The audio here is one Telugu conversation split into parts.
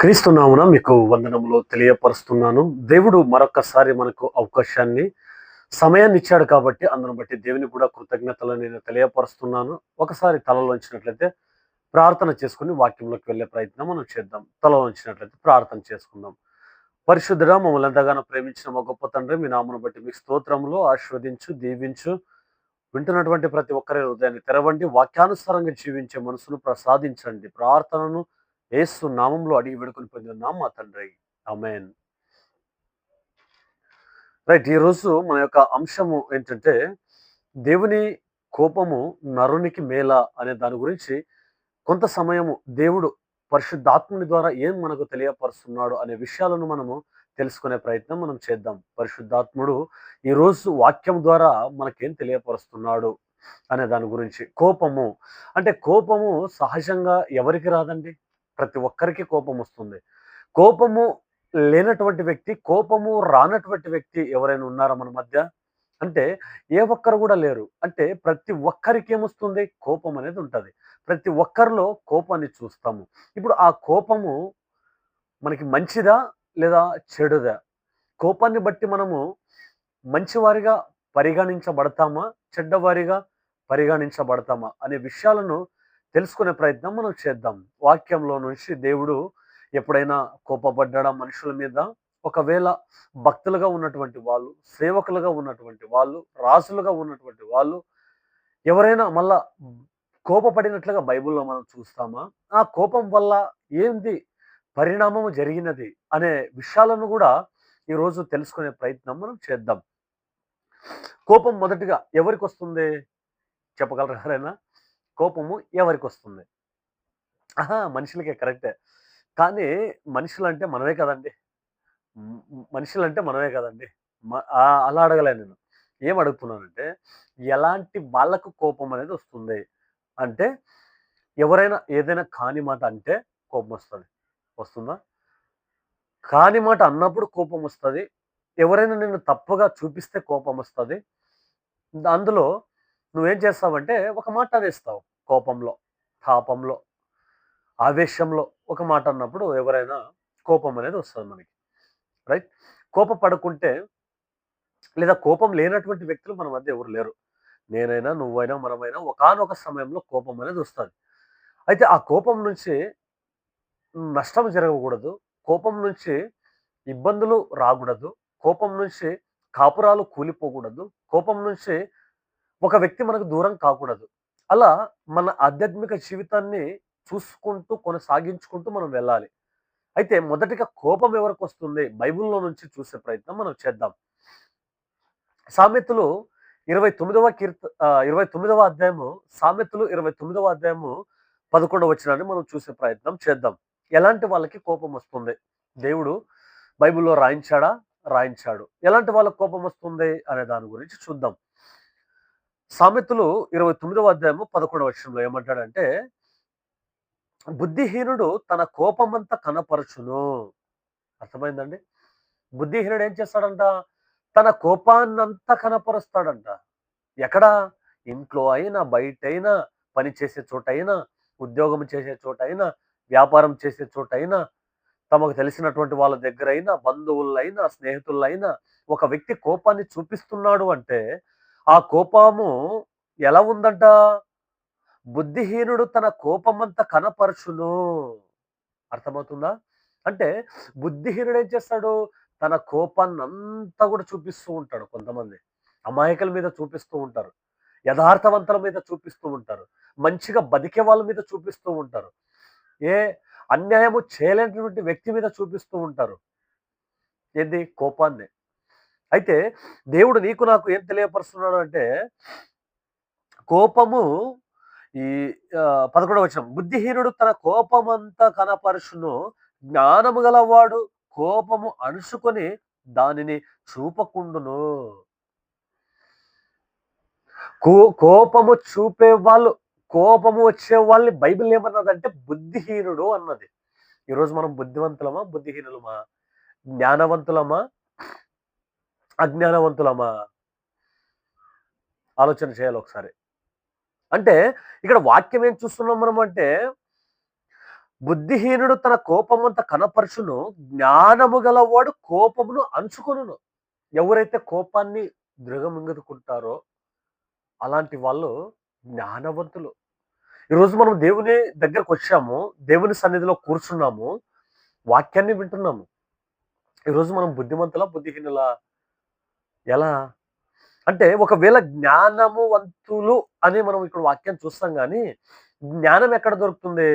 క్రీస్తునామున మీకు వందనములు తెలియపరుస్తున్నాను. దేవుడు మరొకసారి మనకు అవకాశాన్ని సమయాన్ని ఇచ్చాడు కాబట్టి అందును బట్టి దేవుని కూడా కృతజ్ఞతలు నేను తెలియపరుస్తున్నాను. ఒకసారి తలలో ఉంచినట్లయితే ప్రార్థన చేసుకుని వాక్యంలోకి వెళ్ళే ప్రయత్నం మనం చేద్దాం. తలలో ఉంచినట్లయితే ప్రార్థన చేసుకుందాం. పరిశుద్ధుడా మమ్మల్ని ఎంతగానో ప్రేమించిన మా గొప్ప తండ్రి మీ నామను బట్టి మీకు స్తోత్రములు ఆస్వాదించు దీవించు. వింటున్నటువంటి ప్రతి ఒక్కరి హృదయాన్ని తెరవండి. వాక్యానుసారంగా జీవించే మనసును ప్రసాదించండి. ప్రార్థనను ఏసు నామంలో అడిగి విడుకుని పొందిన మా తండ్రి. అమెన్ రైట్ ఈరోజు మన యొక్క అంశము ఏంటంటే దేవుని కోపము నరునికి మేల అనే దాని గురించి కొంత సమయము దేవుడు పరిశుద్ధాత్ముని ద్వారా ఏం మనకు తెలియపరుస్తున్నాడు అనే విషయాలను మనము తెలుసుకునే ప్రయత్నం మనం చేద్దాం. పరిశుద్ధాత్ముడు ఈరోజు వాక్యం ద్వారా మనకేం తెలియపరుస్తున్నాడు అనే దాని గురించి. కోపము. అంటే కోపము సహజంగా ఎవరికి రాదండి? ప్రతి ఒక్కరికి కోపం వస్తుంది. కోపము లేనటువంటి వ్యక్తి కోపము రానటువంటి వ్యక్తి ఎవరైనా ఉన్నారా మన మధ్య? అంటే ఏ ఒక్కరు కూడా లేరు. అంటే ప్రతి ఒక్కరికి ఏమొస్తుంది? కోపం అనేది ఉంటుంది. ప్రతి ఒక్కరిలో కోపాన్ని చూస్తాము. ఇప్పుడు ఆ కోపము మనకి మంచిదా లేదా చెడుదా? కోపాన్ని బట్టి మనము మంచివారిగా పరిగణించబడతామా? చెడ్డవారిగా పరిగణించబడతామా? అనే విషయాలను తెలుసుకునే ప్రయత్నం మనం చేద్దాం. వాక్యంలో నుంచి దేవుడు ఎప్పుడైనా కోపపడ్డా మనుషుల మీద ఒకవేళ భక్తులుగా ఉన్నటువంటి వాళ్ళు సేవకులుగా ఉన్నటువంటి వాళ్ళు రాజులుగా ఉన్నటువంటి వాళ్ళు ఎవరైనా మళ్ళా కోపపడినట్లుగా బైబిల్లో మనం చూస్తామా? ఆ కోపం వల్ల ఏంది పరిణామం జరిగినది అనే విషయాలను కూడా ఈరోజు తెలుసుకునే ప్రయత్నం మనం చేద్దాం. కోపం మొదటిగా ఎవరికి వస్తుంది? చెప్పగలరా ఎవరైనా? కోపము ఎవరికి వస్తుంది ఆహా మనుషులకే కరెక్టే. కానీ మనుషులు అంటే మనమే కదండి. మ్, మనుషులు అంటే మనమే కదండి. మ- అలా అడగలే నేను. ఏం అడుగుతున్నానంటే ఎలాంటి వాళ్ళకు కోపం అనేది వస్తుంది? అంటే ఎవరైనా ఏదైనా కాని మాట అంటే కోపం వస్తుంది. వస్తుందా? కాని మాట అన్నప్పుడు కోపం వస్తుంది. ఎవరైనా నిన్ను తప్పుగా చూపిస్తే కోపం వస్తుంది. అందులో నువ్వేం చేస్తావంటే ఒక మాట అనేస్తావు. కోపంలో తాపంలో ఆవేశంలో ఒక మాట అన్నప్పుడు ఎవరైనా కోపం అనేది వస్తుంది మనకి రైట్ కోప పడుకుంటే లేదా కోపం లేనటువంటి వ్యక్తులు మన మధ్య ఎవరు లేరు. నేనైనా నువ్వైనా మనమైనా ఒకానొక సమయంలో కోపం అనేది వస్తుంది. అయితే ఆ కోపం నుంచి నష్టం జరగకూడదు కోపం నుంచి ఇబ్బందులు రాకూడదు కోపం నుంచి కాపురాలు కూలిపోకూడదు కోపం నుంచి ఒక వ్యక్తి మనకు దూరం కాకూడదు. అలా మన ఆధ్యాత్మిక జీవితాన్ని చూసుకుంటూ కొనసాగించుకుంటూ మనం వెళ్ళాలి. అయితే మొదటిగా కోపం ఎవరికి వస్తుంది? బైబిల్లో నుంచి చూసే ప్రయత్నం మనం చేద్దాం. సామెతలు ఇరవై తొమ్మిదవ కీర్త ఇరవై తొమ్మిదవ అధ్యాయము సామెతలు ఇరవై తొమ్మిదవ అధ్యాయము పదకొండవ వచ్చినాన్ని మనం చూసే ప్రయత్నం చేద్దాం. ఎలాంటి వాళ్ళకి కోపం వస్తుంది? దేవుడు బైబిల్లో రాయించాడా? రాయించాడు. ఎలాంటి వాళ్ళకి కోపం వస్తుంది? అనే దాని గురించి చూద్దాం. సామెతలు ఇరవై తొమ్మిదవ అధ్యాయము పదకొండవ వర్షంలో ఏమంటాడంటే బుద్ధిహీనుడు తన కోపమంతా కనపరచును. అర్థమైందండి? బుద్ధిహీనుడు ఏం చేస్తాడంట? తన కోపాన్నంతా కనపరుస్తాడంట. ఎక్కడ? ఇంట్లో అయినా బయట అయినా పని చేసే చోట అయినా ఉద్యోగం చేసే చోట అయినా వ్యాపారం చేసే చోట అయినా తమకు తెలిసినటువంటి వాళ్ళ దగ్గర అయినా బంధువులైనా స్నేహితులైనా ఒక వ్యక్తి కోపాన్ని చూపిస్తున్నాడు అంటే ఆ కోపము ఎలా ఉందంట? బుద్ధిహీనుడు తన కోపమంతా కనపరచును. అర్థమవుతుందా? అంటే బుద్ధిహీనుడు ఏం చేస్తాడు? తన కోపాన్ని అంతా కూడా చూపిస్తూ ఉంటాడు కొంతమంది. అమాయకుల మీద చూపిస్తూ ఉంటారు. యథార్థవంతుల మీద చూపిస్తూ ఉంటారు. మంచిగా బతికే వాళ్ళ మీద చూపిస్తూ ఉంటారు. ఏ అన్యాయము చేయలేనటువంటి వ్యక్తి మీద చూపిస్తూ ఉంటారు. ఏంది? కోపాన్ని. అయితే దేవుడు నీకు నాకు ఏం తెలియపరుస్తున్నాడు అంటే కోపము ఈ పదకొండవ వచ్చిన బుద్ధిహీనుడు తన కోపమంతా కనపరుచును. జ్ఞానము గలవాడు కోపము అణుచుకొని దానిని చూపకుండును. కో కోపము చూపే వాళ్ళు కోపము వచ్చే వాళ్ళని బైబిల్ ఏమన్నదంటే బుద్ధిహీనుడు అన్నది. ఈరోజు మనం బుద్ధివంతులమా బుద్ధిహీనులమా జ్ఞానవంతులమా అజ్ఞానవంతులమా? ఆలోచన చేయాలి ఒకసారి. అంటే ఇక్కడ వాక్యం ఏం చూస్తున్నాం మనం అంటే బుద్ధిహీనుడు తన కోపమంత కనపరచును జ్ఞానము గలవాడు కోపమును అంచుకొను ఎవరైతే కోపాన్ని దృగమింగుకుంటారో అలాంటి వాళ్ళు జ్ఞానవంతులు. ఈరోజు మనం దేవుని దగ్గరకు వచ్చాము దేవుని సన్నిధిలో కూర్చున్నాము వాక్యాన్ని వింటున్నాము. ఈరోజు మనం బుద్ధిమంతుల బుద్ధిహీనుల ఎలా? అంటే ఒకవేళ జ్ఞానము వంతులు అని మనం ఇక్కడ వాక్యం చూస్తాం కానీ జ్ఞానం ఎక్కడ దొరుకుతుంది?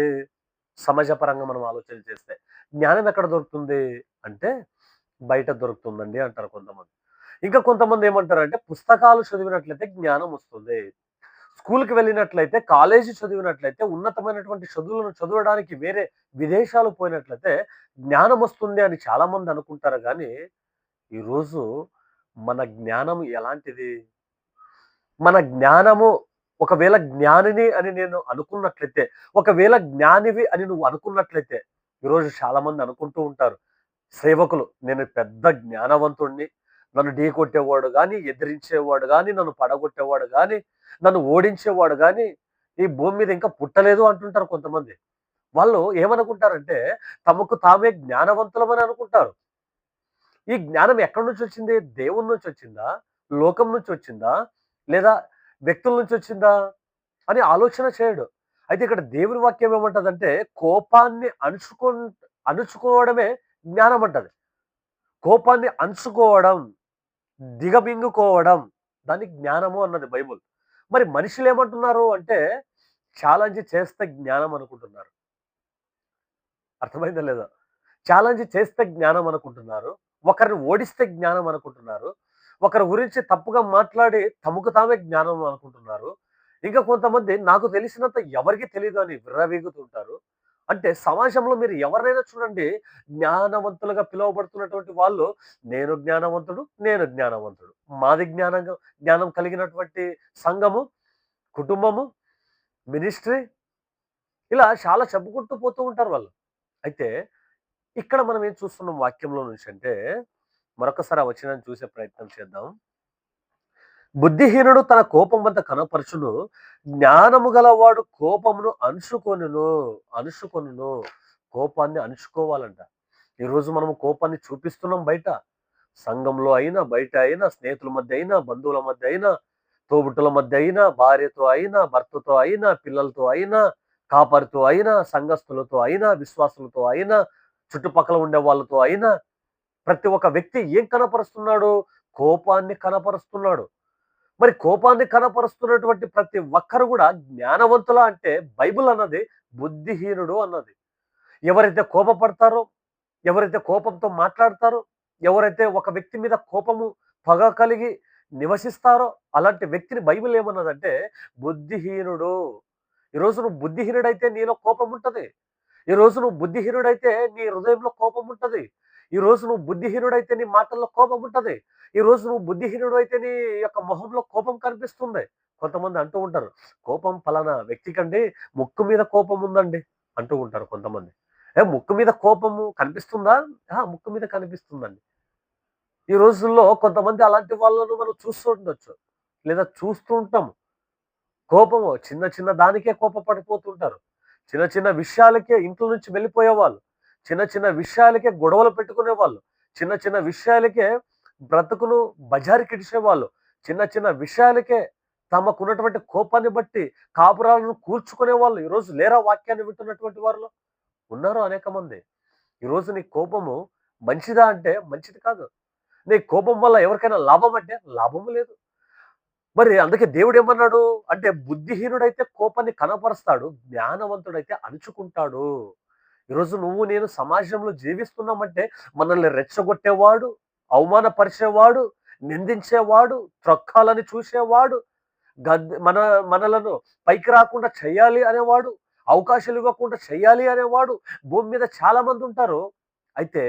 సమాజపరంగా మనం ఆలోచన చేస్తే. జ్ఞానం ఎక్కడ దొరుకుతుంది? అంటే బయట దొరుకుతుందండి అంటారు కొంతమంది. ఇంకా కొంతమంది ఏమంటారంటే పుస్తకాలు చదివినట్లయితే జ్ఞానం వస్తుంది. స్కూల్కి వెళ్ళినట్లయితే కాలేజీ చదివినట్లయితే ఉన్నతమైనటువంటి చదువులను చదవడానికి వేరే విదేశాలు పోయినట్లయితే జ్ఞానం వస్తుంది అని చాలా మంది అనుకుంటారు కానీ ఈరోజు మన జ్ఞానం ఎలాంటిది? మన జ్ఞానము ఒకవేళ జ్ఞానిని అని నేను అనుకున్నట్లయితే ఒకవేళ జ్ఞానివి అని నువ్వు అనుకున్నట్లయితే ఈరోజు చాలా మంది అనుకుంటూ ఉంటారు సేవకులు నేను పెద్ద జ్ఞానవంతుణ్ణి. నన్ను ఢీ కొట్టేవాడు కానీ ఎదిరించేవాడు కానీ నన్ను పడగొట్టేవాడు కానీ నన్ను ఓడించేవాడు కానీ ఈ భూమి మీద ఇంకా పుట్టలేదు అంటుంటారు కొంతమంది. వాళ్ళు ఏమనుకుంటారంటే తమకు తామే జ్ఞానవంతులమని అనుకుంటారు. ఈ జ్ఞానం ఎక్కడి నుంచి వచ్చింది? దేవుని నుంచి వచ్చిందా? లోకం నుంచి వచ్చిందా? లేదా వ్యక్తుల నుంచి వచ్చిందా? అని ఆలోచన చేయడు. అయితే ఇక్కడ దేవుని వాక్యం ఏమంటదంటే కోపాన్ని అణుచుకో అణుచుకోవడమే జ్ఞానం అంటది. కోపాన్ని అణుచుకోవడం దిగమింగుకోవడం దాన్ని జ్ఞానము అన్నది బైబుల్. మరి మనుషులు ఏమంటున్నారు అంటే ఛాలెంజ్ చేస్తే జ్ఞానం అనుకుంటున్నారు. అర్థమైందా లేదా? ఛాలెంజ్ చేస్తే జ్ఞానం అనుకుంటున్నారు. ఒకరిని ఓడిస్తే జ్ఞానం అనుకుంటున్నారు ఒకరి గురించి తప్పుగా మాట్లాడి తమకు తామే జ్ఞానం అనుకుంటున్నారు. ఇంకా కొంతమంది నాకు తెలిసినంత ఎవరికి తెలియదు అని విర్రవీగుతుంటారు. అంటే సమాజంలో మీరు ఎవరినైనా చూడండి జ్ఞానవంతులుగా పిలువబడుతున్నటువంటి వాళ్ళు నేను జ్ఞానవంతుడు నేను జ్ఞానవంతుడు. మాది జ్ఞానంగా జ్ఞానం కలిగినటువంటి సంఘము కుటుంబము మినిస్ట్రీ ఇలా చాలా చెప్పుకుంటూ పోతూ ఉంటారు వాళ్ళు. అయితే ఇక్కడ మనం ఏం చూస్తున్నాం వాక్యంలో నుంచి అంటే మరొకసారి ఆ వచనాన్ని చూసే ప్రయత్నం చేద్దాం. బుద్ధిహీనుడు తన కోపం వద్ద కనపరచును జ్ఞానము గలవాడు కోపమును అణుచుకొనును అణుచుకొనును. కోపాన్ని అణుచుకోవాలంట. ఈరోజు మనం కోపాన్ని చూపిస్తున్నాం బయట. సంఘంలో అయినా బయట అయినా స్నేహితుల మధ్య అయినా బంధువుల మధ్య అయినా తోబుట్టుల మధ్య అయినా భార్యతో అయినా భర్తతో అయినా పిల్లలతో అయినా కాపరితో అయినా సంఘస్థులతో అయినా విశ్వాసులతో అయినా చుట్టుపక్కల ఉండే వాళ్ళతో అయినా ప్రతి ఒక్క వ్యక్తి ఏం కనపరుస్తున్నాడు? కోపాన్ని కనపరుస్తున్నాడు. మరి కోపాన్ని కనపరుస్తున్నటువంటి ప్రతి ఒక్కరు కూడా జ్ఞానవంతుల అంటే బైబిల్ అన్నది బుద్ధిహీనుడు అన్నది. ఎవరైతే కోపపడతారో ఎవరైతే కోపంతో మాట్లాడతారో ఎవరైతే ఒక వ్యక్తి మీద కోపము పగ కలిగి నివసిస్తారో అలాంటి వ్యక్తిని బైబిల్ ఏమన్నదంటే బుద్ధిహీనుడు. ఈరోజు నువ్వు బుద్ధిహీనుడైతే నీలో కోపం ఉంటుంది. ఈ నువ్వు బుద్ధిహీనుడైతే నీ హృదయంలో కోపం ఉంటుంది. ఈ నువ్వు బుద్ధిహీనుడైతే నీ మాటల్లో కోపం ఉంటుంది. ఈ నువ్వు బుద్ధిహీనుడు అయితే నీ యొక్క మొహంలో కోపం కనిపిస్తుంది. కొంతమంది అంటూ ఉంటారు కోపం ఫలానా వ్యక్తికండి ముక్కు మీద కోపం ఉందండి అంటూ ఉంటారు కొంతమంది. ఏ ముక్కు మీద కోపము కనిపిస్తుందా? ముక్కు మీద కనిపిస్తుందండి. ఈ రోజుల్లో కొంతమంది అలాంటి వాళ్ళను మనం చూస్తూ ఉండొచ్చు. లేదా చూస్తూ ఉంటాము. కోపము చిన్న చిన్న దానికే కోప పడిపోతుంటారు చిన్న చిన్న విషయాలకే ఇంట్లో నుంచి వెళ్ళిపోయే వాళ్ళు చిన్న చిన్న విషయాలకే గొడవలు పెట్టుకునే వాళ్ళు చిన్న చిన్న విషయాలకే బ్రతుకును బజారుకిడిచే వాళ్ళు చిన్న చిన్న విషయాలకే తమకున్నటువంటి కోపాన్ని బట్టి కాపురాలను కూర్చుకునే వాళ్ళు ఈరోజు లేరా వాక్యాన్ని వింటున్నటువంటి వారిలో? ఉన్నారు అనేక మంది? ఈరోజు నీ కోపము మంచిదా అంటే మంచిది కాదు. నీ కోపం వల్ల ఎవరికైనా లాభం అంటే లాభము లేదు. మరి అందుకే దేవుడు ఏమన్నాడు? అంటే బుద్ధిహీనుడైతే కోపాన్ని కనపరుస్తాడు జ్ఞానవంతుడైతే అణుచుకుంటాడు. ఈరోజు నువ్వు నేను సమాజంలో జీవిస్తున్నామంటే మనల్ని రెచ్చగొట్టేవాడు అవమానపరిచేవాడు నిందించేవాడు త్రొక్కాలని చూసేవాడు గద్ మన మనలను పైకి రాకుండా చేయాలి అనేవాడు అవకాశాలు ఇవ్వకుండా చేయాలి అనేవాడు భూమి మీద చాలా మంది ఉంటారు. అయితే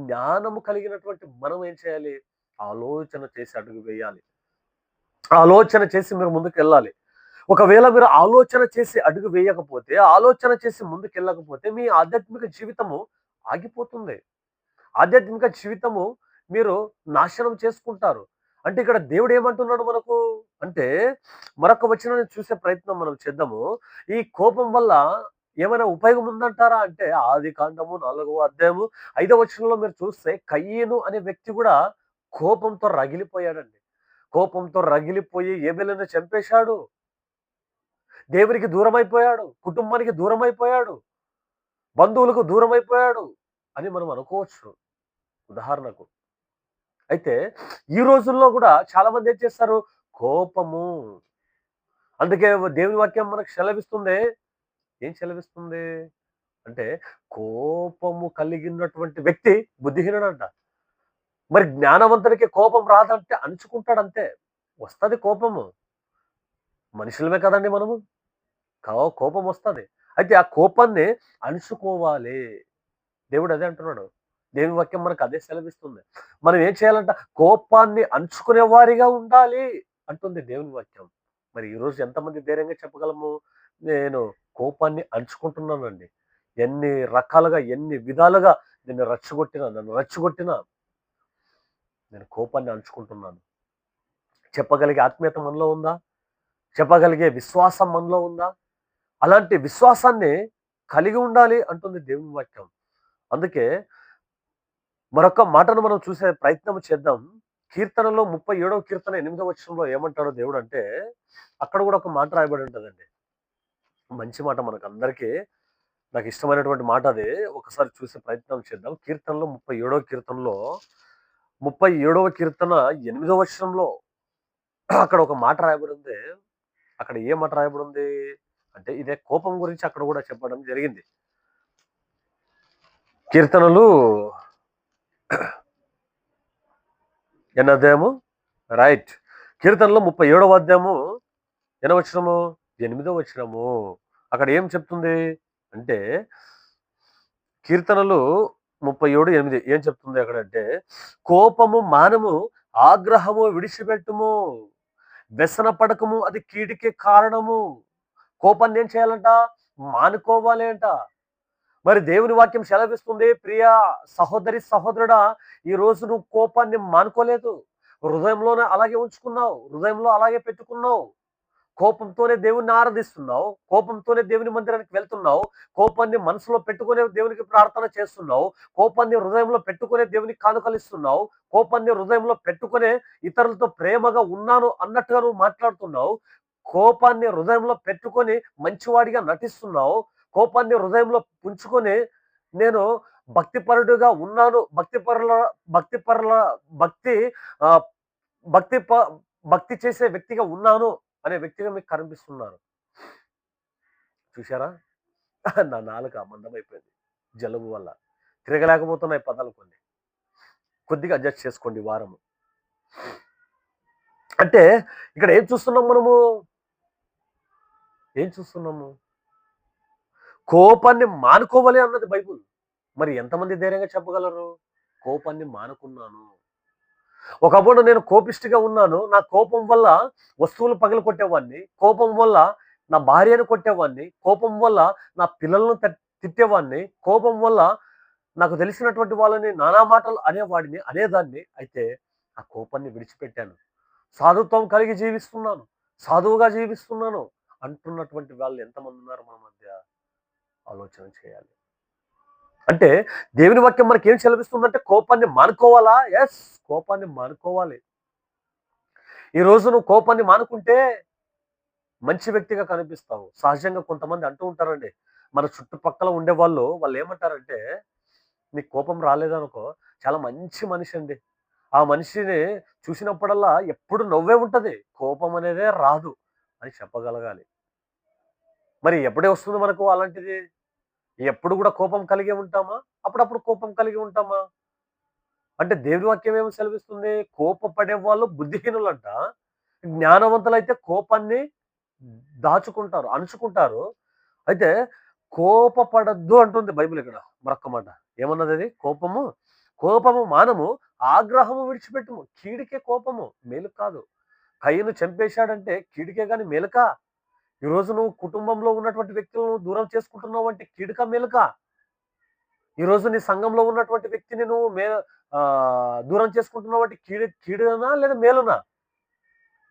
జ్ఞానము కలిగినటువంటి మనం ఏం చేయాలి? ఆలోచన చేసి అడుగు వేయాలి. ఆలోచన చేసి మీరు ముందుకు వెళ్ళాలి ఒకవేళ మీరు ఆలోచన చేసి అడుగు వేయకపోతే ఆలోచన చేసి ముందుకు వెళ్ళకపోతే మీ ఆధ్యాత్మిక జీవితము ఆగిపోతుంది. ఆధ్యాత్మిక జీవితము మీరు నాశనం చేసుకుంటారు. అంటే ఇక్కడ దేవుడు ఏమంటున్నాడు మనకు? అంటే మరొక వచనాన్ని చూసే ప్రయత్నం మనం చేద్దాము. ఈ కోపం వల్ల ఏమైనా ఉపయోగం ఉందంటారా? అంటే ఆది కాండము నాలుగవ అధ్యాయము ఐదవ వచనంలో మీరు చూస్తే కయ్యను అనే వ్యక్తి కూడా కోపంతో రగిలిపోయాడండి. కోపంతో రగిలిపోయి ఏబెలను చంపేశాడు. దేవునికి దూరం అయిపోయాడు కుటుంబానికి దూరం అయిపోయాడు బంధువులకు దూరం అయిపోయాడు అని మనం అనుకోవచ్చు. ఉదాహరణకు అయితే ఈ రోజుల్లో కూడా చాలా మంది ఏం చేస్తారు? కోపము. అందుకే దేవుని వాక్యం మనకు సెలవిస్తుంది. ఏం సెలవిస్తుంది? అంటే కోపము కలిగినటువంటి వ్యక్తి బుద్ధిహీనుడంట. మరి జ్ఞానవంతుడికి కోపం రాదంటే అణుచుకుంటాడు అంతే వస్తుంది కోపము. మనుషులమే కదండి మనము. కో- కోపం వస్తుంది. అయితే ఆ కోపాన్ని అణుచుకోవాలి. దేవుడు అదే అంటున్నాడు. దేవుని వాక్యం మనకు అదే సెలవిస్తుంది. మనం ఏం చేయాలంట? కోపాన్ని అణుచుకునే వారిగా ఉండాలి అంటుంది దేవుని వాక్యం. మరి ఈరోజు ఎంతమంది ధైర్యంగా చెప్పగలము? నేను కోపాన్ని అణుచుకుంటున్నానండి. ఎన్ని రకాలుగా ఎన్ని విధాలుగా నేను రచ్చగొట్టినా నన్ను రచ్చగొట్టినా నేను కోపాన్ని అంచుకుంటున్నాను. చెప్పగలిగే ఆత్మీయత మనలో ఉందా? చెప్పగలిగే విశ్వాసం మనలో ఉందా? అలాంటి విశ్వాసాన్ని కలిగి ఉండాలి అంటుంది దేవుని వాక్యం. అందుకే మరొక మాటను మనం చూసే ప్రయత్నం చేద్దాం. కీర్తనలో ముప్పై ఏడవ కీర్తన ఎనిమిదవ వచనంలో ఏమంటాడో దేవుడు అంటే అక్కడ కూడా ఒక మాట రాయబడి ఉంటుందండి. మంచి మాట మనకు అందరికీ నాకు ఇష్టమైనటువంటి మాట అది. ఒకసారి చూసే ప్రయత్నం చేద్దాం. కీర్తనలో ముప్పై ఏడవ కీర్తనలో ముప్పై ఏడవ కీర్తన ఎనిమిదవ వర్షంలో అక్కడ ఒక మాట రాయబడి ఉంది అక్కడ ఏ మాట రాయబడి ఉంది అంటే ఇదే కోపం గురించి అక్కడ కూడా చెప్పడం జరిగింది. కీర్తనలు ఎన్న అధ్యాయము? రైట్. కీర్తనలో ముప్పై ఏడవ అధ్యాయము ఎన్న వచ్చినము ఎనిమిదో వచ్చినము అక్కడ ఏం చెప్తుంది? అంటే కీర్తనలు ముప్పై ఏడు ఎనిమిది ఏం చెప్తుంది అక్కడంటే కోపము మానము ఆగ్రహము విడిచిపెట్టుము. వ్యసన పడకము అది కీడికి కారణము. కోపాన్ని ఏం చేయాలంట? మానుకోవాలి అంట. మరి దేవుని వాక్యం సెలవిస్తుంది ప్రియ సహోదరి సహోదరుడా ఈ రోజు నువ్వు కోపాన్ని మానుకోలేదు. హృదయంలోనే అలాగే ఉంచుకున్నావు. హృదయంలో అలాగే పెట్టుకున్నావు. కోపంతోనే దేవుణ్ణి ఆరాధిస్తున్నావు కోపంతోనే దేవుని మందిరానికి వెళ్తున్నావు కోపాన్ని మనసులో పెట్టుకునే దేవునికి ప్రార్థన చేస్తున్నావు కోపాన్ని హృదయంలో పెట్టుకునే దేవునికి కానుకలిస్తున్నావు కోపాన్ని హృదయంలో పెట్టుకునే ఇతరులతో ప్రేమగా ఉన్నాను అన్నట్టుగా నువ్వు మాట్లాడుతున్నావు కోపాన్ని హృదయంలో పెట్టుకొని మంచివాడిగా నటిస్తున్నావు కోపాన్ని హృదయంలో పుంచుకొని నేను భక్తిపరుడుగా ఉన్నాను భక్తిపరుల భక్తిపరుల భక్తి భక్తి ప- భక్తి చేసే వ్యక్తిగా ఉన్నాను అనే వ్యక్తిగా మీకు కనిపిస్తున్నారు. చూశారా? నా నాలుక మందమైపోయింది. జలుబు వల్ల. తిరగలేకపోతున్నాయి పదాలు కొన్ని. కొద్దిగా అడ్జస్ట్ చేసుకోండి వారము. అంటే ఇక్కడ ఏం చూస్తున్నాం మనము? ఏం చూస్తున్నాము? కోపాన్ని మానుకోవాలి అన్నది బైబుల్. మరి ఎంతమంది ధైర్యంగా చెప్పగలరు? కోపాన్ని మానుకున్నాను. ఒకప్పుడు నేను కోపిష్టిగా ఉన్నాను. నా కోపం వల్ల వస్తువులు పగలు కొట్టేవాడిని. కోపం వల్ల నా భార్యను కొట్టేవాడిని. కోపం వల్ల నా పిల్లలను తిట్టేవాడిని. కోపం వల్ల నాకు తెలిసినటువంటి వాళ్ళని నానా మాటలు అనేవాడిని అనేదాన్ని. అయితే ఆ కోపాన్ని విడిచిపెట్టాను. సాధుత్వం కలిగి జీవిస్తున్నాను. సాధువుగా జీవిస్తున్నాను. అంటున్నటువంటి వాళ్ళు ఎంతమంది ఉన్నారు మన మధ్య? ఆలోచన చేయాలి. అంటే దేవుని వాక్యం మనకి ఏం సెలవిస్తుందంటే కోపాన్ని మానుకోవాలా? ఎస్ కోపాన్ని మానుకోవాలి. ఈ రోజు నువ్వు కోపాన్ని మానుకుంటే మంచి వ్యక్తిగా కనిపిస్తావు. సహజంగా కొంతమంది అంటూ ఉంటారండి. మన చుట్టుపక్కల ఉండే వాళ్ళు వాళ్ళు ఏమంటారంటే నీకు కోపం రాలేదనుకో చాలా మంచి మనిషి అండి. ఆ మనిషిని చూసినప్పుడల్లా ఎప్పుడు నవ్వే ఉంటుంది. కోపం అనేదే రాదు అని చెప్పగలగాలి. మరి ఎప్పుడే వస్తుంది మనకు అలాంటిది? ఎప్పుడు కూడా కోపం కలిగి ఉంటామా? అప్పుడప్పుడు కోపం కలిగి ఉంటామా? అంటే దేవుని వాక్యం ఏమో సెలవిస్తుంది? కోపపడే వాళ్ళు బుద్ధిహీనులంట. జ్ఞానవంతులైతే కోపాన్ని దాచుకుంటారు అణుచుకుంటారు. అయితే కోపపడద్దు అంటుంది బైబిల్ ఇక్కడ మరొక్క మాట. ఏమన్నది అది? కోపము కోపము మానము ఆగ్రహము విడిచిపెట్టుము. కీడికే కోపము మేలు కాదు. కయ్యను చంపేశాడంటే కీడికే కానీ మేలుకా? ఈరోజు నువ్వు కుటుంబంలో ఉన్నటువంటి వ్యక్తులను దూరం చేసుకుంటున్నావు అంటే కీడుక మేలుక. ఈరోజు నీ సంఘంలో ఉన్నటువంటి వ్యక్తిని నువ్వు మే దూరం చేసుకుంటున్నావు అంటే కీడు కీడునా లేదా మేలునా?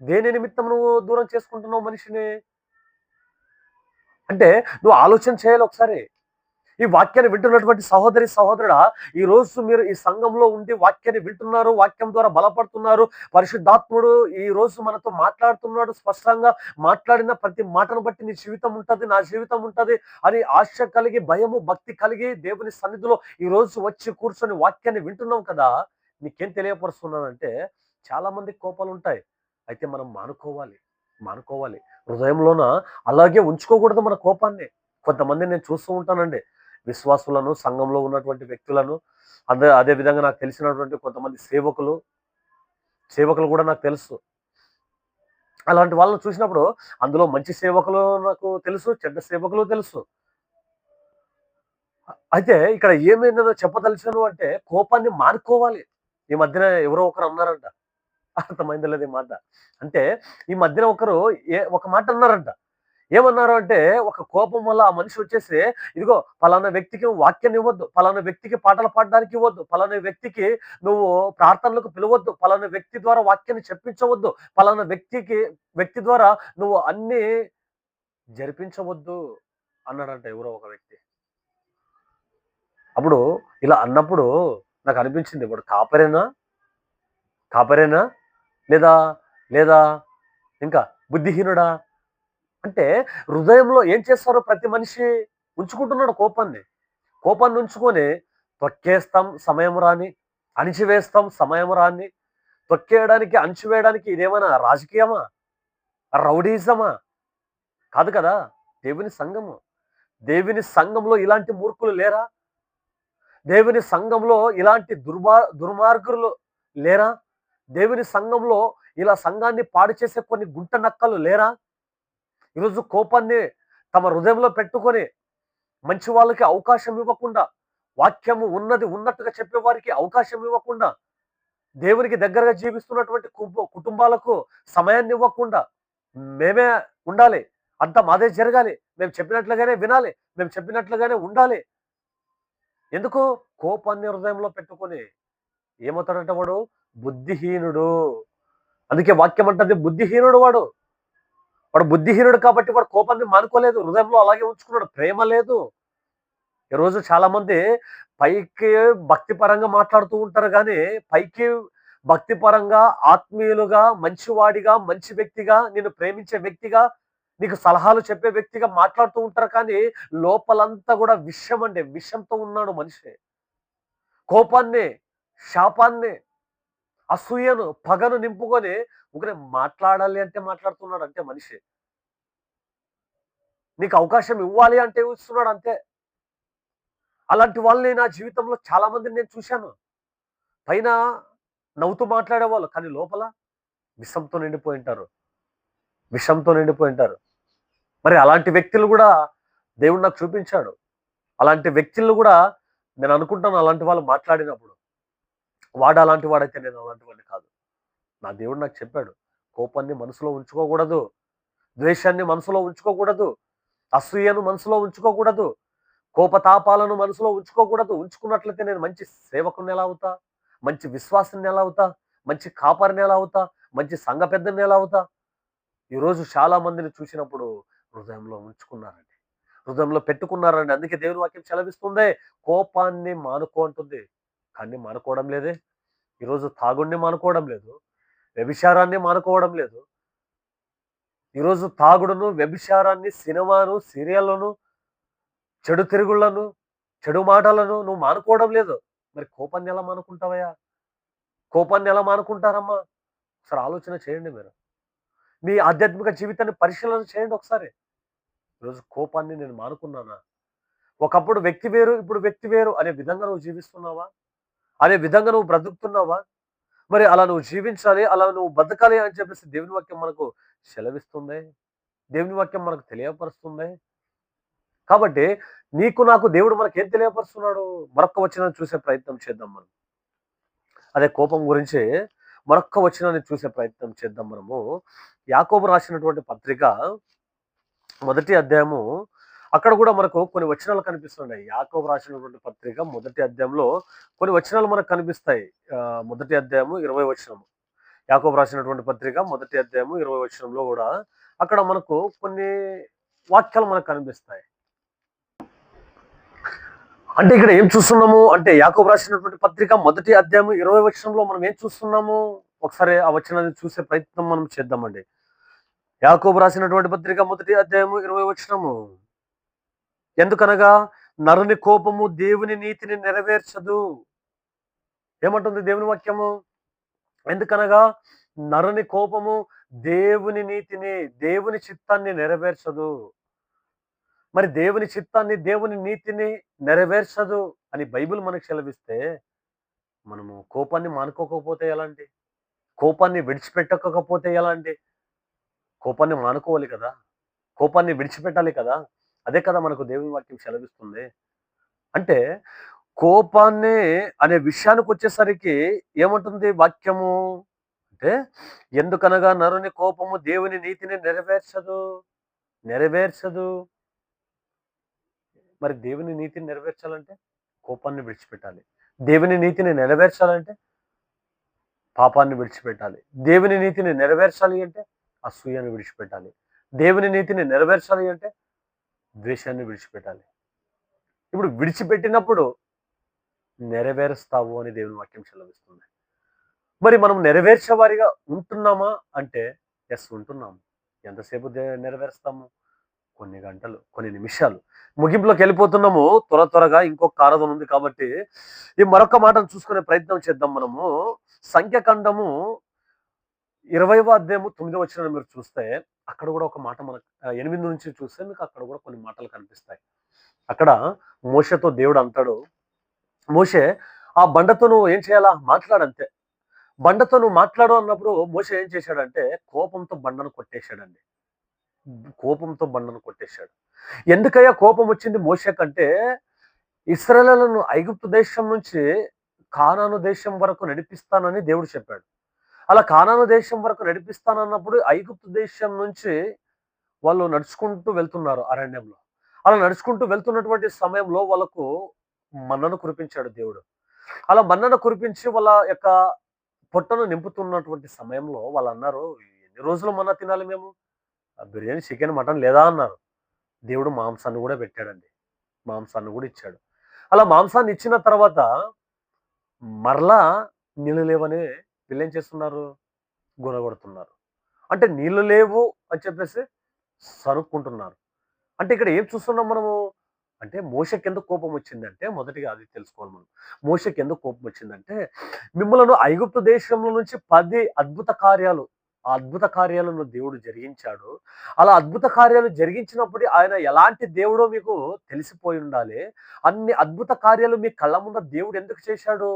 దేని నిమిత్తం నువ్వు దూరం చేసుకుంటున్నావు మనిషిని? అంటే నువ్వు ఆలోచన చేయాలి ఒకసారి. ఈ వాక్యాన్ని వింటున్నటువంటి సహోదరి సహోదరుడా ఈ రోజు మీరు ఈ సంఘంలో ఉండి వాక్యాన్ని వింటున్నారు వాక్యం ద్వారా బలపడుతున్నారు. పరిశుద్ధాత్ముడు ఈ రోజు మనతో మాట్లాడుతున్నాడు స్పష్టంగా. మాట్లాడిన ప్రతి మాటను బట్టి నీ జీవితం ఉంటుంది నా జీవితం ఉంటుంది అని ఆశ కలిగి భయము భక్తి కలిగి దేవుని సన్నిధిలో ఈ రోజు వచ్చి కూర్చొని వాక్యాన్ని వింటున్నాం కదా. నీకేం తెలియపరుస్తున్నానంటే చాలా మంది కోపాలు ఉంటాయి. అయితే మనం మానుకోవాలి మానుకోవాలి. హృదయంలోన అలాగే ఉంచుకోకూడదు మన కోపాన్ని. కొంతమంది నేను చూస్తూ ఉంటానండి. విశ్వాసులను సంఘంలో ఉన్నటువంటి వ్యక్తులను అదే అదే విధంగా నాకు తెలిసినటువంటి కొంతమంది సేవకులు సేవకులు కూడా నాకు తెలుసు. అలాంటి వాళ్ళని చూసినప్పుడు అందులో మంచి సేవకులు నాకు తెలుసు చెడ్డ సేవకులు తెలుసు. అయితే ఇక్కడ ఏమైందో చెప్పదలిచాను అంటే కోపాన్ని మానుకోవాలి. ఈ మధ్యన ఎవరో ఒకరు అన్నారంట. అర్థమైంది లేదు ఈ మాట? అంటే ఈ మధ్యన ఒకరు ఏ ఒక మాట అన్నారంట. ఏమన్నారు అంటే ఒక కోపం వల్ల ఆ మనిషి వచ్చేసి ఇదిగో పలానా వ్యక్తికి వాక్యం ఇవ్వద్దు పలానా వ్యక్తికి పాటలు పాడడానికి ఇవ్వద్దు పలానా వ్యక్తికి నువ్వు ప్రార్థనలకు పిలవద్దు పలానా వ్యక్తి ద్వారా వాక్యాన్ని చెప్పించవద్దు పలానా వ్యక్తికి వ్యక్తి ద్వారా నువ్వు అన్ని జరిపించవద్దు అన్నాడంట ఎవరో ఒక వ్యక్తి. అప్పుడు ఇలా అన్నప్పుడు నాకు అనిపించింది ఇప్పుడు కాపరేనా? కాపరేనా? లేదా లేదా ఇంకా బుద్ధిహీనుడా? అంటే హృదయంలో ఏం చేస్తారో ప్రతి మనిషి ఉంచుకుంటున్నాడు కోపాన్ని. కోపాన్ని ఉంచుకొని తొక్కేస్తాం సమయం రాని అణిచివేస్తాం సమయం రాని తొక్కేయడానికి అణిచివేయడానికి ఇదేమైనా రాజకీయమా? రౌడీజమా? కాదు కదా దేవుని సంఘము. దేవుని సంఘంలో ఇలాంటి మూర్ఖులు లేరా? దేవుని సంఘంలో ఇలాంటి దుర్మా దుర్మార్గులు లేరా? దేవుని సంఘంలో ఇలా సంఘాన్ని పాడు చేసే కొన్ని గుంట నక్కలు లేరా? ఈరోజు కోపాన్ని తమ హృదయంలో పెట్టుకొని మంచి వాళ్ళకి అవకాశం ఇవ్వకుండా వాక్యము ఉన్నది ఉన్నట్టుగా చెప్పే వారికి అవకాశం ఇవ్వకుండా దేవునికి దగ్గరగా జీవిస్తున్నటువంటి కుటుంబాలకు సమయాన్ని ఇవ్వకుండా మేమే ఉండాలి. అంతా మాదే జరగాలి. మేము చెప్పినట్లుగానే వినాలి. మేము చెప్పినట్లుగానే ఉండాలి. ఎందుకు? కోపాన్ని హృదయంలో పెట్టుకొని ఏమవుతాడంటే వాడు? బుద్ధిహీనుడు. అందుకే వాక్యం అంటది బుద్ధిహీనుడు వాడు వాడు బుద్ధిహీనుడు కాబట్టి వాడు కోపాన్ని మానుకోలేదు హృదయంలో అలాగే ఉంచుకున్నాడు ప్రేమ లేదు. ఈరోజు చాలామంది పైకి భక్తి పరంగా మాట్లాడుతూ ఉంటారు కానీ పైకి భక్తి పరంగా ఆత్మీయులుగా మంచివాడిగా మంచి వ్యక్తిగా నేను ప్రేమించే వ్యక్తిగా నీకు సలహాలు చెప్పే వ్యక్తిగా మాట్లాడుతూ ఉంటారు కానీ లోపలంతా కూడా విషం అండి విషంతో ఉన్నాడు మనిషి. కోపాన్ని శాపాన్ని అసూయను పగను నింపుకొని ఒకరే మాట్లాడాలి అంటే మాట్లాడుతున్నాడు అంటే మనిషి. నీకు అవకాశం ఇవ్వాలి అంటే ఇస్తున్నాడు అంతే. అలాంటి వాళ్ళని నా జీవితంలో చాలా మందిని నేను చూశాను. పైన నవ్వుతూ మాట్లాడేవాళ్ళు కానీ లోపల విషంతో నిండిపోయి ఉంటారు. విషంతో నిండిపోయి ఉంటారు. మరి అలాంటి వ్యక్తులు కూడా దేవుడు నాకు చూపించాడు. అలాంటి వ్యక్తులను కూడా నేను అనుకుంటాను అలాంటి వాళ్ళు మాట్లాడినప్పుడు. వాడు అలాంటి వాడైతే నేను అలాంటి వాడిని కాదు. నా దేవుడు నాకు చెప్పాడు కోపాన్ని మనసులో ఉంచుకోకూడదు ద్వేషాన్ని మనసులో ఉంచుకోకూడదు అసూయను మనసులో ఉంచుకోకూడదు కోపతాపాలను మనసులో ఉంచుకోకూడదు. ఉంచుకున్నట్లయితే నేను మంచి సేవకుని ఎలా అవుతా? మంచి విశ్వాసాన్ని ఎలా అవుతా? మంచి కాపరిని ఎలా అవుతా? మంచి సంఘ పెద్దని ఎలా అవుతా? ఈరోజు చాలా మందిని చూసినప్పుడు హృదయంలో ఉంచుకున్నారండి. హృదయంలో పెట్టుకున్నారండి. అందుకే దేవుని వాక్యం సెలవిస్తుంది కోపాన్ని మానుకో అంటుంది. కానీ మానుకోవడం లేదే. ఈరోజు తాగుడిని మానుకోవడం లేదు. వ్యభిచారాన్ని మానుకోవడం లేదు. ఈరోజు తాగుడును వ్యభిచారాన్ని సినిమాను సీరియళ్ళను చెడు తిరుగుళ్ళను చెడు మాటలను నువ్వు మానుకోవడం లేదు. మరి కోపాన్ని ఎలా మానుకుంటావయ్యా? కోపాన్ని ఎలా మానుకుంటారమ్మా? ఒకసారి ఆలోచన చేయండి మీరు. మీ ఆధ్యాత్మిక జీవితాన్ని పరిశీలన చేయండి ఒకసారి. ఈరోజు కోపాన్ని నేను మానుకున్నానా? ఒకప్పుడు వ్యక్తి వేరు ఇప్పుడు వ్యక్తి వేరు అనే విధంగా నువ్వు జీవిస్తున్నావా? అనే విధంగా నువ్వు బ్రతుకుతున్నావా? మరి అలా నువ్వు జీవించాలి అలా నువ్వు బతకాలి అని చెప్పేసి దేవుని వాక్యం మనకు సెలవిస్తుంది. దేవుని వాక్యం మనకు తెలియపరుస్తుంది. కాబట్టి నీకు నాకు దేవుడు మనకి ఏం తెలియపరుస్తున్నాడు? మరొక్క వచనం చూసే ప్రయత్నం చేద్దాం మనం. అదే కోపం గురించి మరొక్క వచనాన్ని చూసే ప్రయత్నం చేద్దాం మనము. యాకోబు రాసినటువంటి పత్రిక మొదటి అధ్యాయము అక్కడ కూడా మనకు కొన్ని వచనాలు కనిపిస్తున్నాయి. యాకోబు రాసినటువంటి పత్రిక మొదటి అధ్యాయంలో కొన్ని వచనాలు మనకు కనిపిస్తాయి. మొదటి అధ్యాయము ఇరవై వచనము. యాకోబు రాసినటువంటి పత్రిక మొదటి అధ్యాయము ఇరవై వచనంలో కూడా అక్కడ మనకు కొన్ని వాక్యాలు మనకు కనిపిస్తాయి. అంటే ఇక్కడ ఏం చూస్తున్నాము? అంటే యాకోబు రాసినటువంటి పత్రిక మొదటి అధ్యాయం ఇరవై వచనంలో మనం ఏం చూస్తున్నాము? ఒకసారి ఆ వచనాన్ని చూసే ప్రయత్నం మనం చేద్దామండి. యాకోబు రాసినటువంటి పత్రిక మొదటి అధ్యాయము ఇరవై వచనము. ఎందుకనగా నరుని కోపము దేవుని నీతిని నెరవేర్చదు. ఏమంటుంది దేవుని వాక్యము? ఎందుకనగా నరుని కోపము దేవుని నీతిని దేవుని చిత్తాన్ని నెరవేర్చదు. మరి దేవుని చిత్తాన్ని దేవుని నీతిని నెరవేర్చదు అని బైబిల్ మనకు సెలవిస్తే మనము కోపాన్ని మానుకోకపోతే ఎలాంటి? కోపాన్ని విడిచిపెట్టకపోతే ఎలాంటి? కోపాన్ని మానుకోవాలి కదా? కోపాన్ని విడిచిపెట్టాలి కదా? అదే కదా మనకు దేవుని వాక్యం సెలవిస్తుంది. అంటే కోపాన్ని అనే విషయానికి వచ్చేసరికి ఏమంటుంది వాక్యము? అంటే ఎందుకనగా నరుని కోపము దేవుని నీతిని నెరవేర్చదు? నెరవేర్చదు. మరి దేవుని నీతిని నెరవేర్చాలంటే కోపాన్ని విడిచిపెట్టాలి. దేవుని నీతిని నెరవేర్చాలంటే పాపాన్ని విడిచిపెట్టాలి. దేవుని నీతిని నెరవేర్చాలి అంటే అసూయను విడిచిపెట్టాలి. దేవుని నీతిని నెరవేర్చాలి అంటే ద్వేషాన్ని విడిచిపెట్టాలి. ఇప్పుడు విడిచిపెట్టినప్పుడు నెరవేరుస్తావు అని దేవుని వాక్యం సెలవిస్తుంది. మరి మనం నెరవేర్చే వారిగా ఉంటున్నామా? అంటే ఎస్ ఉంటున్నాము ఎంతసేపు దే- నెరవేరుస్తాము? కొన్ని గంటలు కొన్ని నిమిషాలు. ముగింపులోకి వెళ్ళిపోతున్నాము. త్వర త్వరగా ఇంకొక కారదం ఉంది కాబట్టి ఈ మరొక మాటను చూసుకునే ప్రయత్నం చేద్దాం మనము. సంఖ్యాఖండము ఇరవైవ అధ్యాయము తొమ్మిది వచ్చిన మీరు చూస్తే అక్కడ కూడా ఒక మాట మనకు ఎనిమిది నుంచి చూస్తే మీకు అక్కడ కూడా కొన్ని మాటలు కనిపిస్తాయి. అక్కడ మోషతో దేవుడు అంటాడు మోషే ఆ బండతో నువ్వు ఏం చేయాలా? మాట్లాడంతే బండతో నువ్వు మాట్లాడు అన్నప్పుడు మోస ఏం చేశాడంటే కోపంతో బండను కొట్టేశాడండి. కోపంతో బండను కొట్టేశాడు. ఎందుకయ్యా కోపం వచ్చింది మోషే కంటే? ఇస్రాయలను ఐగుప్తు దేశం నుంచి కానాను దేశం వరకు నడిపిస్తానని దేవుడు చెప్పాడు. అలా కానాను దేశం వరకు నడిపిస్తానన్నప్పుడు ఐగుప్తు దేశం నుంచి వాళ్ళు నడుచుకుంటూ వెళ్తున్నారు అరణ్యంలో. అలా నడుచుకుంటూ వెళ్తున్నటువంటి సమయంలో వాళ్ళకు మన్నను కురిపించాడు దేవుడు. అలా మన్నను కురిపించి వాళ్ళ యొక్క పొట్టను నింపుతున్నటువంటి సమయంలో వాళ్ళు అన్నారు ఎన్ని రోజులు మన్న తినాలి మేము? బిర్యానీ చికెన్ మటన్ లేదా? అన్నారు. దేవుడు మాంసాన్ని కూడా పెట్టాడండి. మాంసాన్ని కూడా ఇచ్చాడు. అలా మాంసాన్ని ఇచ్చిన తర్వాత మరలా నీళ్ళు లేవని వీళ్ళు ఏం చేస్తున్నారు? గుణగొడుతున్నారు అంటే నీళ్ళు లేవు అని చెప్పేసి సరుక్కుంటున్నారు. అంటే ఇక్కడ ఏం చూస్తున్నాం మనము? అంటే మోసకి ఎందుకు కోపం వచ్చిందంటే మొదటిగా అది తెలుసుకోవాలి మనం. మోసకి ఎందుకు కోపం వచ్చిందంటే మిమ్మల్ని ఐగుప్తు దేశంలో నుంచి పది అద్భుత కార్యాలు ఆ అద్భుత కార్యాలను దేవుడు జరిగించాడు. అలా అద్భుత కార్యాలు జరిగించినప్పుడు ఆయన ఎలాంటి దేవుడో మీకు తెలిసిపోయి ఉండాలి. అన్ని అద్భుత కార్యాలు మీ కళ్ళ ముందు దేవుడు ఎందుకు చేశాడు?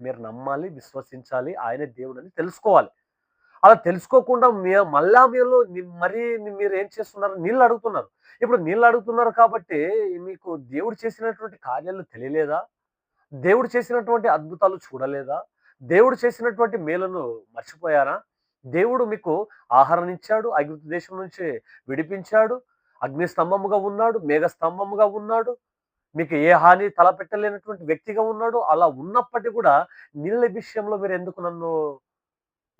మీరు నమ్మాలి విశ్వసించాలి ఆయన దేవుడు అని తెలుసుకోవాలి. అలా తెలుసుకోకుండా మీ మళ్ళా మీరు మరీ మీరు ఏం చేస్తున్నారు? నీళ్ళు అడుగుతున్నారు. ఇప్పుడు నీళ్ళు అడుగుతున్నారు కాబట్టి మీకు దేవుడు చేసినటువంటి కార్యాలు తెలియలేదా? దేవుడు చేసినటువంటి అద్భుతాలు చూడలేదా? దేవుడు చేసినటువంటి మేలను మర్చిపోయారా? దేవుడు మీకు ఆహారం ఇచ్చాడు ఐగుప్తు దేశం నుంచి విడిపించాడు అగ్ని స్తంభముగా ఉన్నాడు మేఘ స్తంభముగా ఉన్నాడు మీకు ఏ హాని తలపెట్టలేనటువంటి వ్యక్తిగా ఉన్నాడు అలా ఉన్నప్పటికీ కూడా నీళ్ళ విషయంలో మీరు ఎందుకు నన్ను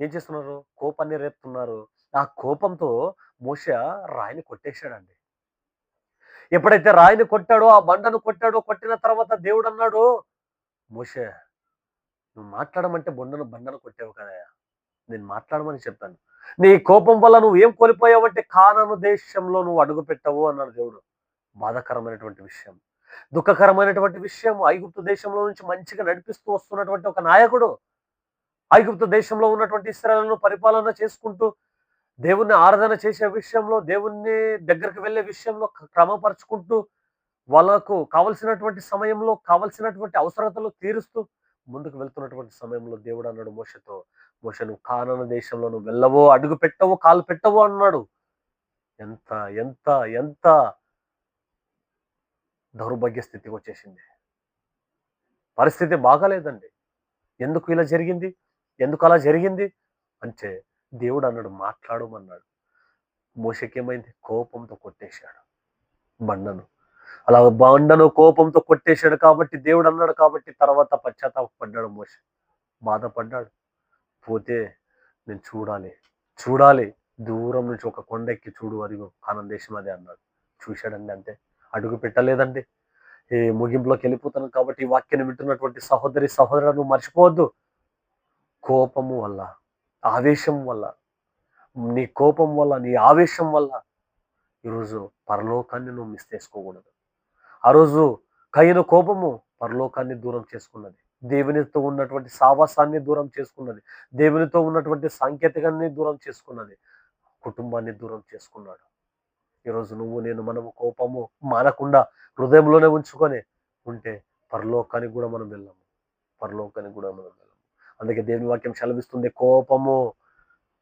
ఏం చేస్తున్నారు? కోపాన్ని రేపుతున్నారు? ఆ కోపంతో మోష రాయిని కొట్టేశాడండి. ఎప్పుడైతే రాయిని కొట్టాడో ఆ బండను కొట్టాడో కొట్టిన తర్వాత దేవుడు అన్నాడు మోషే నువ్వు మాట్లాడమంటే బొండను బండను కొట్టావు కదా నేను మాట్లాడమని చెప్పాను. నీ కోపం వల్ల నువ్వు ఏం కోల్పోయావంటే కానను దేశంలో నువ్వు అడుగు పెట్టవు అన్నాడు దేవుడు. బాధాకరమైనటువంటి విషయం. దుఃఖకరమైనటువంటి విషయం ఐగుప్తు దేశంలో నుంచి మంచిగా నడిపిస్తూ వస్తున్నటువంటి ఒక నాయకుడు. ఐగుప్తు దేశంలో ఉన్నటువంటి ఇస్రాలను పరిపాలన చేసుకుంటూ దేవుణ్ణి ఆరాధన చేసే విషయంలో దేవుణ్ణి దగ్గరికి వెళ్ళే విషయంలో క్రమపరుచుకుంటూ వాళ్ళకు కావలసినటువంటి సమయంలో కావలసినటువంటి అవసరతలు తీరుస్తూ ముందుకు వెళ్తున్నటువంటి సమయంలో దేవుడు అన్నాడు మోషతో మోష నువ్వు కానన దేశంలో నువ్వు వెళ్ళవో అడుగు పెట్టవో కాలు పెట్టవో అన్నాడు. ఎంత ఎంత ఎంత దౌర్భాగ్య స్థితికి వచ్చేసింది పరిస్థితి బాగాలేదండి. ఎందుకు ఇలా జరిగింది? ఎందుకు అలా జరిగింది? అంటే దేవుడు అన్నాడు మాట్లాడమన్నాడు. మోసకేమైంది కోపంతో కొట్టేశాడు బండను. అలా బండను కోపంతో కొట్టేశాడు కాబట్టి దేవుడు అన్నాడు కాబట్టి తర్వాత పశ్చాత్తాపడ్డాడు మోస బాధపడ్డాడు. పోతే నేను చూడాలి. చూడాలి. దూరం నుంచి ఒక కొండ ఎక్కి చూడు అరిగో ఆనందేశం అదే అన్నాడు. చూశాడండి అంతే. అడుగు పెట్టలేదండి. ఈ ముగింపులోకి వెళ్ళిపోతున్నాను కాబట్టి ఈ వాక్యాన్ని వింటున్నటువంటి సహోదరి సహోదరులను నువ్వు మర్చిపోవద్దు. కోపము వల్ల ఆవేశం వల్ల నీ కోపం వల్ల నీ ఆవేశం వల్ల ఈరోజు పరలోకాన్ని నువ్వు మిస్ చేసుకోకూడదు. ఆ రోజు కయ్యన కోపము పరలోకాన్ని దూరం చేసుకున్నది. దేవునితో ఉన్నటువంటి సావాసాన్ని దూరం చేసుకున్నది. దేవునితో ఉన్నటువంటి సాంకేతికాన్ని దూరం చేసుకున్నది. కుటుంబాన్ని దూరం చేసుకున్నాడు. ఈరోజు నువ్వు నేను మనము కోపము మానకుండా హృదయంలోనే ఉంచుకొని ఉంటే పరలోకానికి కూడా మనం వెళ్ళాము. పరలోకానికి కూడా మనం వెళ్ళాము. అందుకే దేవుని వాక్యం సెలవిస్తుంది కోపము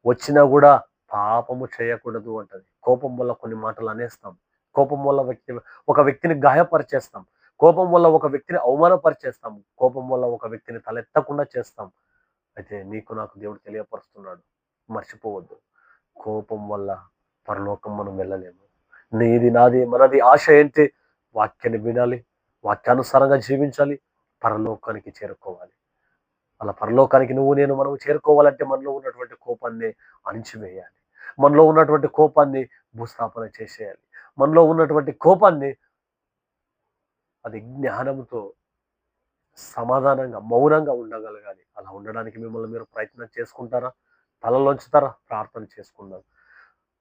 వచ్చినా కూడా పాపము చేయకూడదు అంటది. కోపం వల్ల కొన్ని మాటలు అనేస్తాం. కోపం వల్ల వ్యక్తి ఒక వ్యక్తిని గాయపరిచేస్తాం. కోపం వల్ల ఒక వ్యక్తిని అవమానపరిచేస్తాం. కోపం వల్ల ఒక వ్యక్తిని తలెత్తకుండా చేస్తాం. అయితే నీకు నాకు దేవుడు తెలియపరుస్తున్నాడు. మర్చిపోవద్దు. కోపం వల్ల పరలోకం మనం వెళ్ళలేము. నీది నాది మనది ఆశ ఏంటి? వాక్యాన్ని వినాలి వాక్యానుసారంగా జీవించాలి పరలోకానికి చేరుకోవాలి. అలా పరలోకానికి నువ్వు నేను మనము చేరుకోవాలంటే మనలో ఉన్నటువంటి కోపాన్ని అణిచివేయాలి. మనలో ఉన్నటువంటి కోపాన్ని భూస్థాపన చేసేయాలి. మనలో ఉన్నటువంటి కోపాన్ని అది జ్ఞానంతో సమాధానంగా మౌనంగా ఉండగలగాలి. అలా ఉండడానికి మిమ్మల్ని మీరు ప్రయత్నం చేసుకుంటారా? తలలోంచుతారా? ప్రార్థన చేసుకుంటారు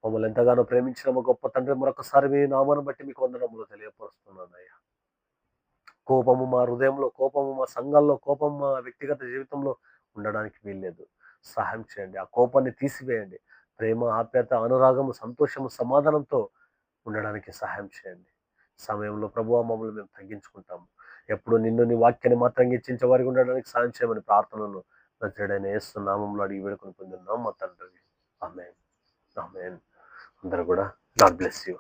మమ్మల్ని ఎంతగానో ప్రేమించిన మా గొప్ప తండ్రి మరొకసారి మీ నామాన్ని బట్టి మీకు వందనములు తెలియపరుస్తున్నాను అయ్యా కోపము మా హృదయంలో కోపము మా సంఘాల్లో కోపం మా వ్యక్తిగత జీవితంలో ఉండడానికి వీల్లేదు. సహాయం చేయండి ఆ కోపాన్ని తీసివేయండి. ప్రేమ ఆప్యాయత అనురాగము సంతోషము సమాధానంతో ఉండడానికి సహాయం చేయండి. సమయంలో ప్రభు మమ్మల్ని మేము తగ్గించుకుంటాము. ఎప్పుడు నిన్ను నీ వాక్యాన్ని మాత్రం ఇచ్చించే వారికి ఉండడానికి సాయం చేయమని ప్రార్థనను నచ్చడైన వేస్తు నామంలో అడిగి వేడుకొని పొందిన్నాం మా తండ్రి. ఆమెన్. ఆమెన్. అందరూ కూడా. God bless you